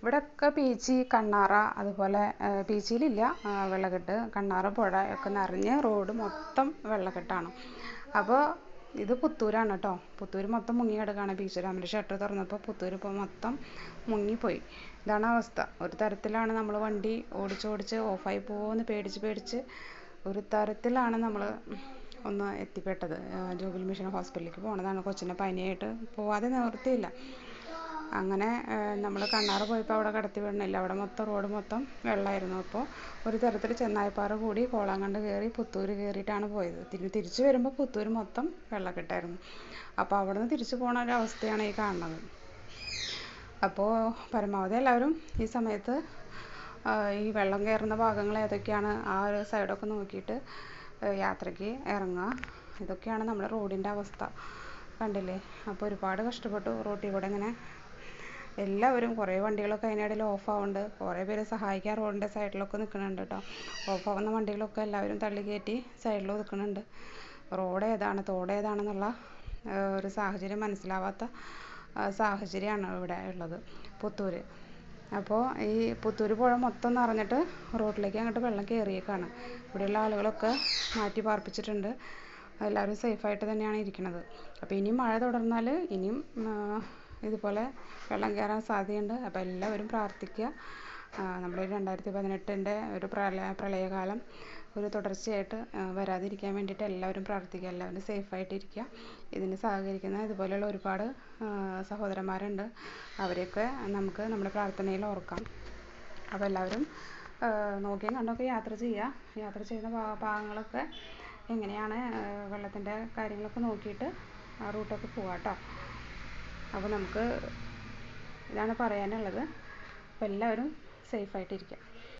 ഇവിടെയൊക്കെ പീച്ചി കണ്ണാറ അതുപോലെ പീച്ചിയിലില്ല വെള്ളക്കെട്ട് കണ്ണാറ പുഴ ഒക്കെ നിറഞ്ഞ് റോഡ് മൊത്തം വെള്ളക്കെട്ടാണ്. അപ്പോൾ ഇത് പുത്തൂരാണ് കേട്ടോ പുത്തൂർ മൊത്തം മുങ്ങി കിടക്കുകയാണ് ബീച്ച് ഡാമിന്റെ ഷട്ടർ തുറന്നപ്പോൾ പുത്തൂർ ഇപ്പോൾ മൊത്തം മുങ്ങിപ്പോയി. ഇതാണ് അവസ്ഥ. ഒരു തരത്തിലാണ് നമ്മൾ വണ്ടി ഓടിച്ചോടിച്ച് ഓഫായി പോകുമെന്ന് പേടിച്ച് പേടിച്ച് ഒരു തരത്തിലാണ് നമ്മൾ ഒന്ന് എത്തിപ്പെട്ടത്. ജൂബിലി മിഷൻ ഹോസ്പിറ്റലിലേക്ക് പോണതാണ്. കൊച്ചിനെ പനിയായിട്ട് പോവാതെ നിവൃത്തിയില്ല. അങ്ങനെ നമ്മൾ കണ്ണാറ് പോയപ്പോൾ അവിടെ കടത്തി വിടണില്ല. അവിടെ മൊത്തം റോഡ് മൊത്തം വെള്ളമായിരുന്നു അപ്പോൾ ഒരു തരത്തിൽ ചെന്നായിപ്പാറ കൂടി കോളാങ്കണ്ട് കയറി പുത്തൂർ കയറിയിട്ടാണ് പോയത്. പിന്നെ തിരിച്ചു വരുമ്പോൾ പുത്തൂർ മൊത്തം വെള്ളക്കെട്ടായിരുന്നു. അപ്പോൾ അവിടെ നിന്ന് തിരിച്ചു പോണ ഒരു അവസ്ഥയാണ് ഈ കാണുന്നത്. അപ്പോൾ പരമാവധി എല്ലാവരും ഈ സമയത്ത് ഈ വെള്ളം കയറുന്ന ഭാഗങ്ങൾ ഏതൊക്കെയാണ് ആ ഒരു സൈഡൊക്കെ നോക്കിയിട്ട് യാത്രയ്ക്ക് ഇറങ്ങുക ഇതൊക്കെയാണ് നമ്മുടെ റോഡിന്റെ അവസ്ഥ. കണ്ടില്ലേ? അപ്പോൾ ഒരുപാട് കഷ്ടപ്പെട്ടു റോട്ടിൽ കൂടെ ഇങ്ങനെ എല്ലാവരും കുറേ വണ്ടികളൊക്കെ അതിനിടയിൽ ഓഫ് ആവുന്നുണ്ട് കുറേ പേര് സഹായിക്കാൻ റോഡിന്റെ സൈഡിലൊക്കെ നിൽക്കുന്നുണ്ട് കേട്ടോ ഓഫ് ആവുന്ന വണ്ടികളൊക്കെ എല്ലാവരും തള്ളി കയറ്റി സൈഡിൽ ഒതുക്കുന്നുണ്ട് റോഡ് ഏതാണ് തോട് ഏതാണെന്നുള്ള ഒരു സാഹചര്യം മനസ്സിലാവാത്ത സാഹചര്യമാണ് ഇവിടെ ഉള്ളത് പുത്തൂർ അപ്പോൾ ഈ പുത്തൂർ പുഴ മൊത്തം നിറഞ്ഞിട്ട് റോഡിലേക്ക് അങ്ങോട്ട് വെള്ളം കയറിയേക്കാണ് ഇവിടെയുള്ള ആളുകളൊക്കെ മാറ്റി പാർപ്പിച്ചിട്ടുണ്ട്. എല്ലാവരും സേഫായിട്ട് തന്നെയാണ് ഇരിക്കുന്നത് അപ്പോൾ ഇനിയും മഴ തുടർന്നാൽ ഇനിയും ഇതുപോലെ വെള്ളം കയറാൻ സാധ്യതയുണ്ട്. അപ്പോൾ എല്ലാവരും പ്രാർത്ഥിക്കുക. നമ്മൾ രണ്ടായിരത്തി പതിനെട്ടിന്റെ ഒരു പ്രളയ പ്രളയകാലം ഒരു തുടർച്ചയായിട്ട് വരാതിരിക്കാൻ വേണ്ടിയിട്ട് എല്ലാവരും പ്രാർത്ഥിക്കുക. എല്ലാവരും സേഫായിട്ടിരിക്കുക. ഇതിന് സഹകരിക്കുന്ന ഇതുപോലെയുള്ള ഒരുപാട് സഹോദരന്മാരുണ്ട്. അവരെയൊക്കെ നമുക്ക് നമ്മുടെ പ്രാർത്ഥനയിൽ ഓർക്കാം. അപ്പോൾ എല്ലാവരും നോക്കിയും കണ്ടൊക്കെ യാത്ര ചെയ്യുക. യാത്ര ചെയ്യുന്ന ഭാഗങ്ങളൊക്കെ എങ്ങനെയാണ് വെള്ളത്തിന്റെ കാര്യങ്ങളൊക്കെ നോക്കിയിട്ട് ആ റൂട്ടൊക്കെ പോവാം കേട്ടോ അപ്പോൾ നമുക്ക് ഇതാണ് പറയാനുള്ളത്. അപ്പോൾ എല്ലാവരും സേഫായിട്ടിരിക്കുക